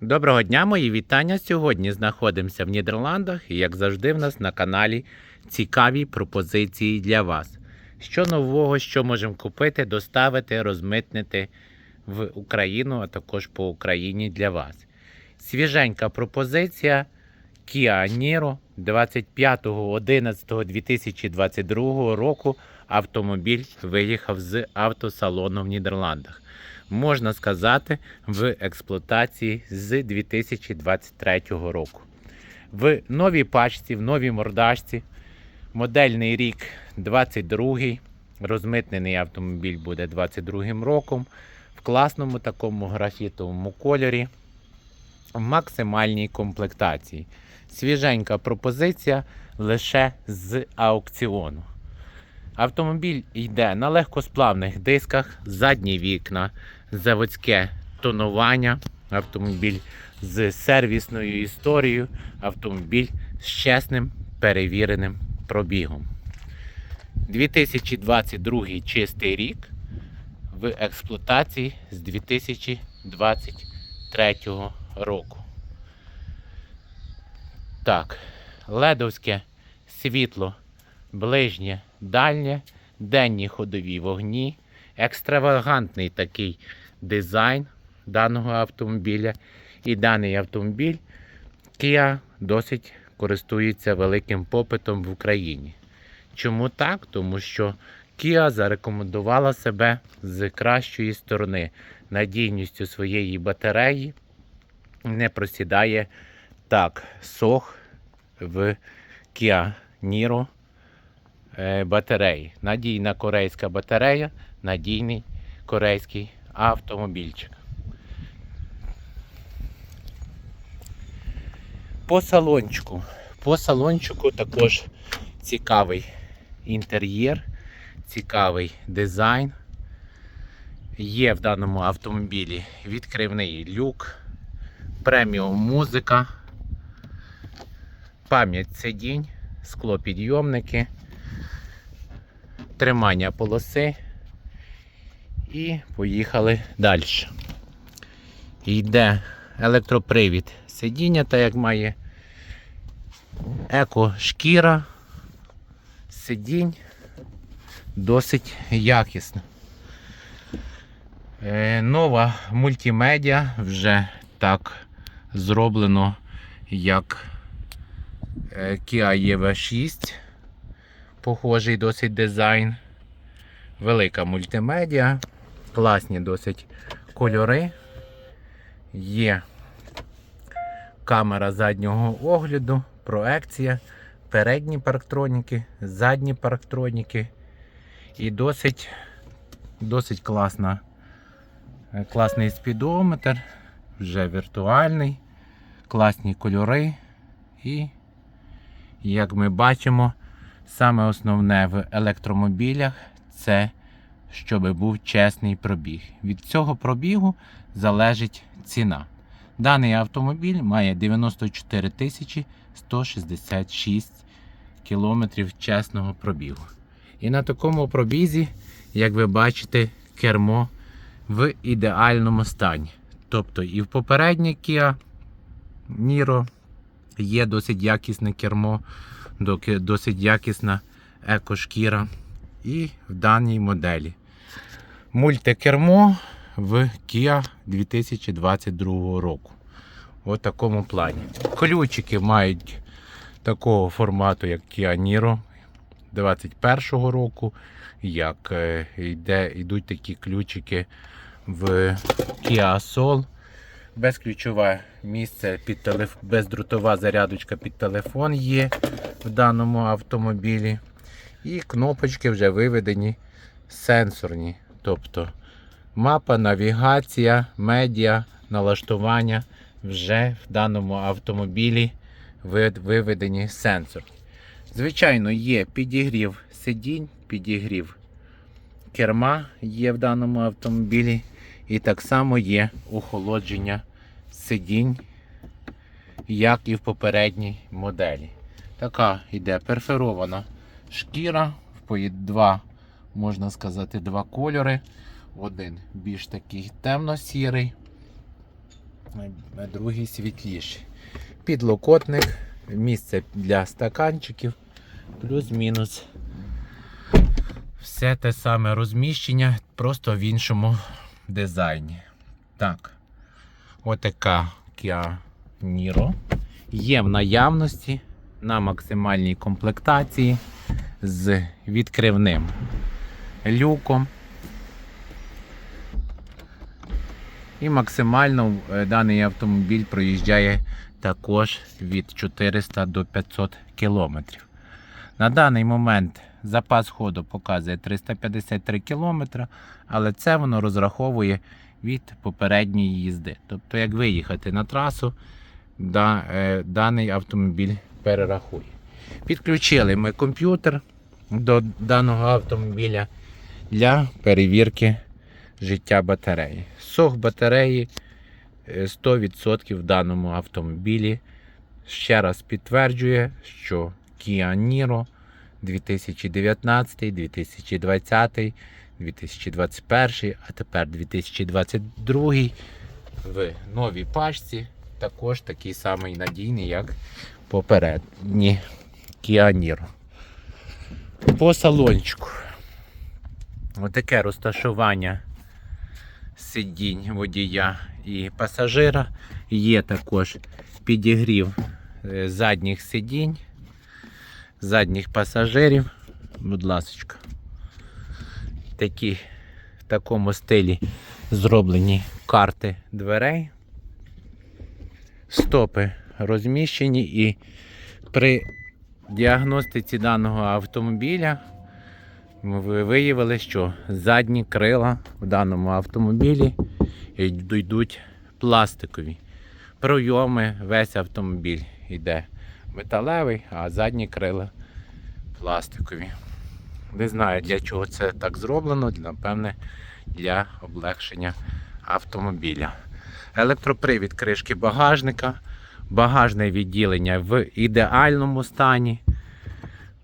Доброго дня, мої вітання. Сьогодні знаходимося в Нідерландах і, як завжди, в нас на каналі цікаві пропозиції для вас. Що нового, що можемо купити, доставити, розмитнити в Україну, а також по Україні для вас. Свіженька пропозиція Kia Niro 25.11.2022 року. Автомобіль виїхав з автосалону в Нідерландах можна сказати, в експлуатації з 2023 року. В новій пачці, в новій мордашці, модельний рік 22 розмитнений автомобіль буде 22 роком, в класному такому графітовому кольорі, в максимальній комплектації. Свіженька пропозиція лише з аукціону. Автомобіль йде на легкосплавних дисках, задні вікна, заводське тонування, автомобіль з сервісною історією, автомобіль з чесним перевіреним пробігом. 2022 чистий рік в експлуатації з 2023 року. Так, ледовське світло ближнє, дальнє, денні ходові вогні, екстравагантний такий дизайн даного автомобіля. І даний автомобіль Kia досить користується великим попитом в Україні. Чому так? Тому що Kia зарекомендувала себе з кращої сторони. Надійністю своєї батареї не просідає так сох в Kia Niro е, батареї. Надійна корейська батарея, надійний корейський автомобільчик. По салончику. По салончику також цікавий інтер'єр, цікавий дизайн. Є в даному автомобілі відкривний люк, преміум музика, пам'ять сидінь, склопідйомники, тримання полоси і поїхали далі. Йде електропривід сидіння, так як має еко-шкіра, сидінь досить якісно. Е, Нова мультимедіа вже так зроблено, як е, Kia EV6. Похожий досить дизайн. Велика мультимедіа, класні досить кольори. Є камера заднього огляду, проекція, передні парктроніки, задні парктроніки. І досить, досить класна, е, класний спідометр, вже віртуальний, класні кольори. І, як ми бачимо, саме основне в електромобілях це щоб був чесний пробіг. Від цього пробігу залежить ціна. Даний автомобіль має 94 тисячі 166 кілометрів чесного пробігу. І на такому пробізі, як ви бачите, кермо в ідеальному стані. Тобто і в попередній Kia Niro є досить якісне кермо, досить якісна екошкіра. І в даній моделі. Мультикермо в Kia 2022 року. У такому плані. Ключики мають такого формату, як Kia Niro 2021 року. Як е, йде, йдуть такі ключики в Kia Soul. Безключове місце під телеф... бездрутова зарядочка під телефон є в даному автомобілі. І кнопочки вже виведені сенсорні. Тобто мапа, навігація, медіа, налаштування вже в даному автомобілі виведені сенсорні. Звичайно, є підігрів сидінь, підігрів керма є в даному автомобілі. І так само є охолодження сидінь, як і в попередній моделі. Така йде перферована шкіра, в два, можна сказати, два кольори. Один більш такий темно-сірий, а другий світліший. Підлокотник, місце для стаканчиків, плюс-мінус. Все те саме розміщення, просто в іншому дизайні. Так, отака Kia Niro. Є в наявності на максимальній комплектації з відкривним люком. І максимально е, даний автомобіль проїжджає також від 400 до 500 кілометрів. На даний момент запас ходу показує 353 км, але це воно розраховує від попередньої їзди. Тобто, як виїхати на трасу, е, даний автомобіль перерахує. Підключили ми комп'ютер до даного автомобіля для перевірки життя батареї. Сох батареї е, 100% в даному автомобілі. Ще раз підтверджує, що Kia Niro 2019, 2020, 2021, а тепер 2022 в новій пачці також такий самий надійний, як попередні Kia Niro. По салончику. Отаке розташування сидінь водія і пасажира. Є також підігрів е, задніх сидінь, задніх пасажирів. Будь ласка. Такі в такому стилі зроблені карти дверей. Стопи розміщені і при діагностиці даного автомобіля ми виявили, що задні крила в даному автомобілі йдуть пластикові. Пройоми, весь автомобіль йде металевий, а задні крила пластикові. Не знаю для чого це так зроблено, напевне, для облегшення автомобіля. Електропривід кришки багажника, багажне відділення в ідеальному стані,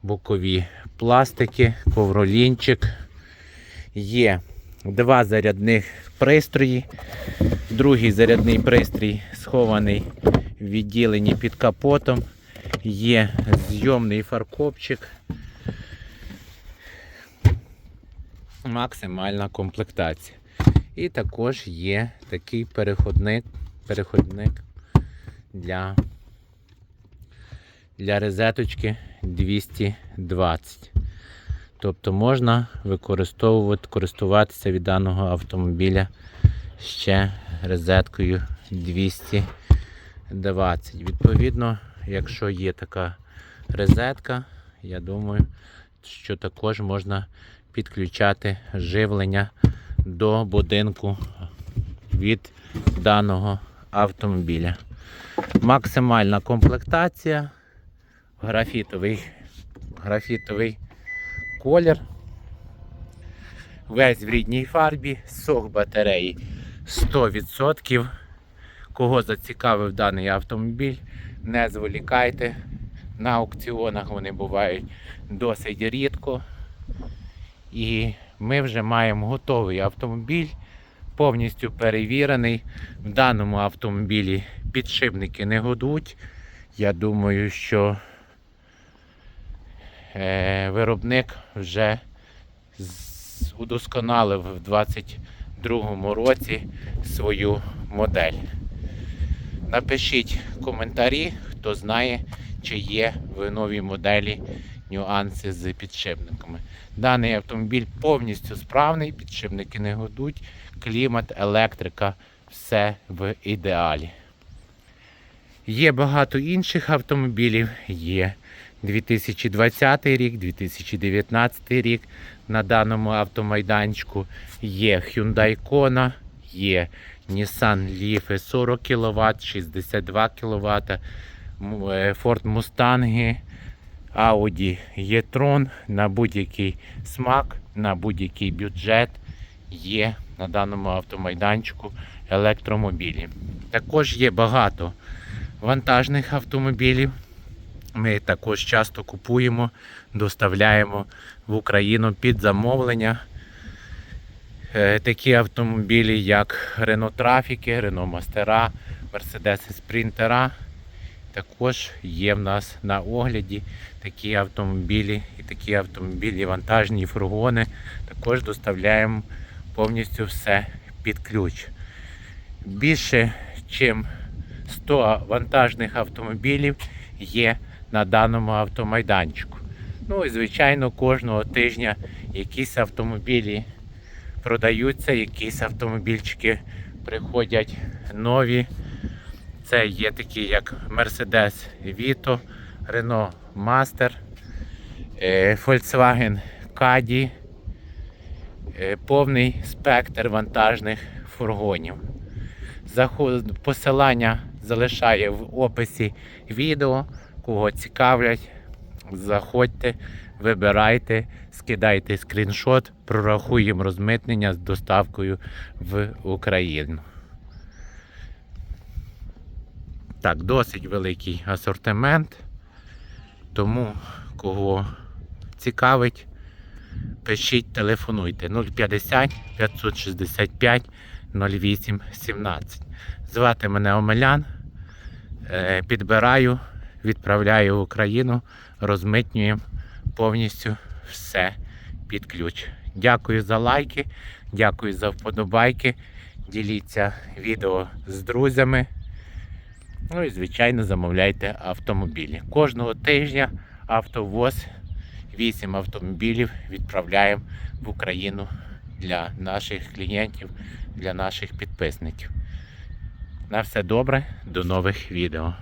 бокові пластики, ковролінчик. Є два зарядних пристрої. Другий зарядний пристрій схований в відділенні під капотом. Є зйомний фаркопчик. Максимальна комплектація. І також є такий переходник, переходник для, для розеточки 220. Тобто можна використовувати, користуватися від даного автомобіля ще розеткою 220. Відповідно, якщо є така розетка, я думаю, що також можна підключати живлення до будинку від даного автомобіля. Максимальна комплектація, графітовий, графітовий колір. Весь в рідній фарбі, сок батареї 100%. Кого зацікавив даний автомобіль, не зволікайте. На аукціонах вони бувають досить рідко. І ми вже маємо готовий автомобіль, повністю перевірений. В даному автомобілі підшипники не годуть. Я думаю, що е, виробник вже удосконалив в 2022 році свою модель. Напишіть коментарі, хто знає, чи є в новій моделі нюанси з підшипниками. Даний автомобіль повністю справний, підшипники не годуть, клімат, електрика, все в ідеалі. Є багато інших автомобілів, є 2020 рік, 2019 рік на даному автомайданчику, є Hyundai Kona, є Nissan Leaf 40 кВт, 62 кВт, Ford Mustang, Audi e-tron на будь-який смак, на будь-який бюджет є на даному автомайданчику електромобілі. Також є багато вантажних автомобілів. Ми також часто купуємо, доставляємо в Україну під замовлення. Е, Такі автомобілі, як Renault Trafic, Renault Mastera, Мерседеси Спринтера. Також є в нас на огляді такі автомобілі і такі автомобілі, вантажні фургони. Також доставляємо повністю все під ключ. Більше, ніж 100 вантажних автомобілів є на даному автомайданчику. Ну і звичайно, кожного тижня якісь автомобілі продаються, якісь автомобільчики приходять нові. Це є такі, як Mercedes Vito, Renault Master, е, Volkswagen Caddy, е, повний спектр вантажних фургонів. Посилання залишає в описі відео. Кого цікавлять, заходьте, вибирайте, скидайте скріншот, прорахуємо розмитнення з доставкою в Україну. Так, досить великий асортимент. Тому кого цікавить, пишіть, телефонуйте 050 565 08 17. Звати мене Омелян. Е, Підбираю, відправляю в Україну, розмитнюємо повністю все під ключ. Дякую за лайки, дякую за вподобайки. Діліться відео з друзями. Ну і, звичайно, замовляйте автомобілі. Кожного тижня автовоз 8 автомобілів відправляємо в Україну для наших клієнтів, для наших підписників. На все добре, до нових відео.